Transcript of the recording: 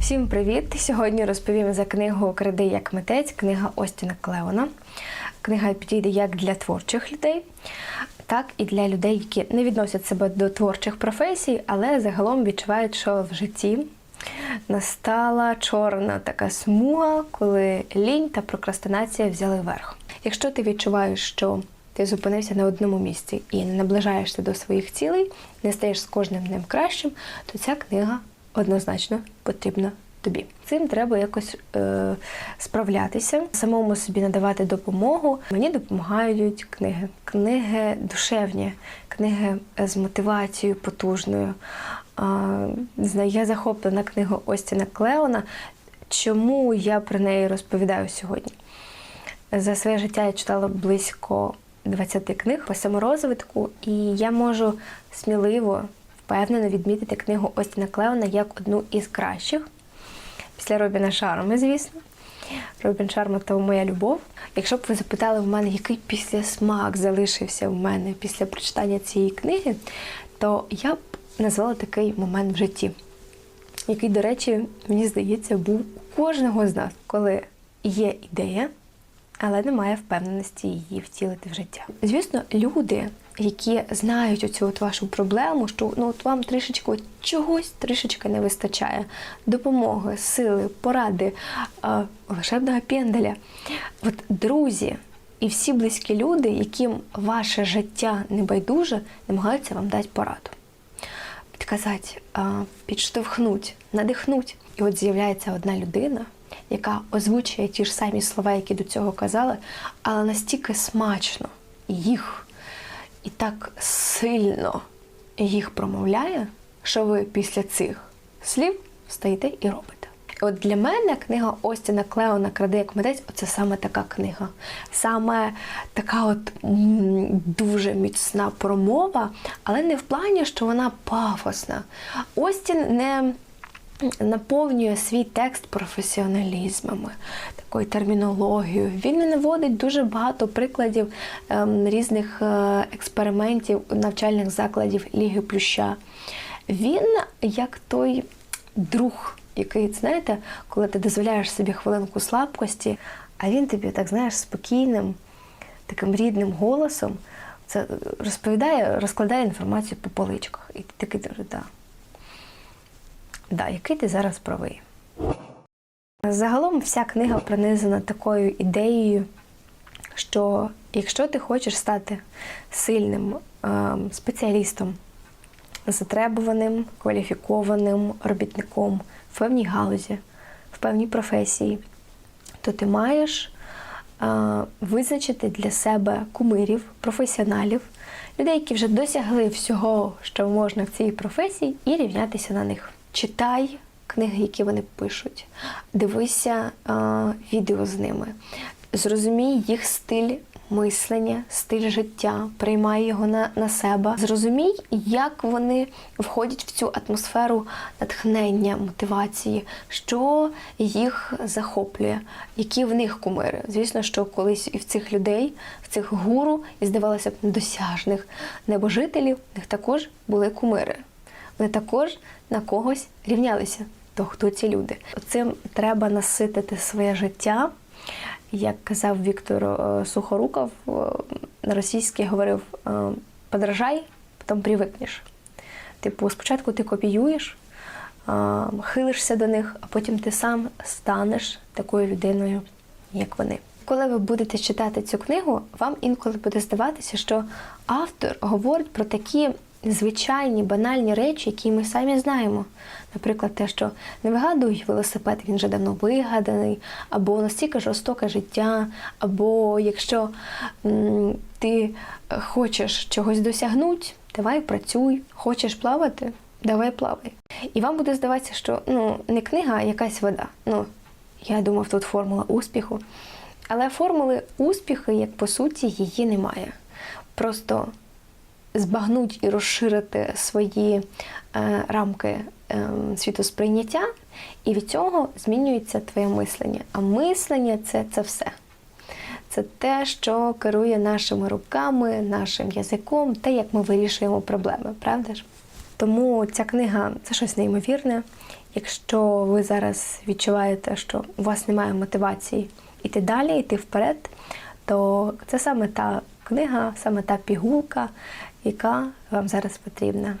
Всім привіт! Сьогодні розповім за книгу Кради як митець, книга Остіна Клеона. Книга підійде як для творчих людей, так і для людей, які не відносять себе до творчих професій, але загалом відчувають, що в житті настала чорна така смуга, коли лінь та прокрастинація взяли верх. Якщо ти відчуваєш, що ти зупинився на одному місці і не наближаєшся до своїх цілей, не стаєш з кожним днем кращим, то ця книга однозначно потрібна тобі. Цим треба якось е, справлятися, самому собі надавати допомогу. Мені допомагають книги. Книги душевні, книги з мотивацією потужною. Не знаю, я захоплена книгою Остіна Клеона. Чому я про неї розповідаю сьогодні? За своє життя я читала близько 20 книг по саморозвитку, і я можу сміливо, впевнено відмітити книгу Остіна Клеона як одну із кращих. Після Робіна Шарми, звісно. Робін Шарма то моя любов. Якщо б ви запитали в мене, який післясмак залишився в мене після прочитання цієї книги, то я б назвала такий момент в житті, який, до речі, мені здається, був у кожного з нас, коли є ідея, але немає впевненості її втілити в життя. Звісно, люди, які знають оцю от вашу проблему, що ну от вам трішечки чогось трішечки не вистачає допомоги, сили, поради, е, волшебного пенделя. От друзі і всі близькі люди, яким ваше життя не байдуже, намагаються вам дати пораду. Підказати, е, підштовхнуть, надихнуть. І от з'являється одна людина, яка озвучує ті ж самі слова, які до цього казали, але настільки смачно їх і так сильно їх промовляє, що ви після цих слів стаєте і робите. От для мене книга Остіна Клеона Кради як митець це саме така книга. Саме така от дуже міцна промова, але не в плані, що вона пафосна. Остін не наповнює свій текст професіоналізмами, такою термінологією. Він наводить дуже багато прикладів ем, різних е, експериментів навчальних закладів Ліги Плюща. Він як той друг, який, знаєте, коли ти дозволяєш собі хвилинку слабкості, а він тобі, так знаєш, спокійним, таким рідним голосом це розповідає, розкладає інформацію по поличках. І ти такий дуже, да. Який ти зараз правий. Загалом вся книга пронизана такою ідеєю, що якщо ти хочеш стати сильним е, спеціалістом, затребуваним, кваліфікованим робітником в певній галузі, в певній професії, то ти маєш е, визначити для себе кумирів, професіоналів, людей, які вже досягли всього, що можна в цій професії, і рівнятися на них. Читай книги, які вони пишуть, дивися е, відео з ними, зрозумій їх стиль мислення, стиль життя, приймай його на, на себе. Зрозумій, як вони входять в цю атмосферу натхнення, мотивації, що їх захоплює, які в них кумири. Звісно, що колись і в цих людей, в цих гуру, і здавалося б, недосяжних небожителів, в них також були кумири. Вони також на когось рівнялися. То хто ці люди? Цим треба наситити своє життя. Як казав Віктор е, Сухоруков, е, на російській говорив: е, подражай, потім привикнеш. Типу, спочатку ти копіюєш, хилишся до них, а потім ти сам станеш такою людиною, як вони. Коли ви будете читати цю книгу, вам інколи буде здаватися, що автор говорить про такі звичайні банальні речі, які ми самі знаємо. Наприклад, те, що не вигадуй велосипед, він вже давно вигаданий, або настільки жорстоке життя, або якщо м, ти хочеш чогось досягнути, давай працюй, хочеш плавати, давай плавай. І вам буде здаватися, що ну, не книга, а якась вода. Ну, я думав, тут формула успіху. Але формули успіху, як по суті, її немає. Просто збагнуть і розширити свої е, рамки е, світосприйняття, і від цього змінюється твоє мислення. А мислення це, це все. Це те, що керує нашими руками, нашим язиком, те, як ми вирішуємо проблеми, правда ж? Тому ця книга це щось неймовірне. Якщо ви зараз відчуваєте, що у вас немає мотивації йти далі, йти вперед, то це саме та книга, саме та пігулка, яка вам зараз потрібна.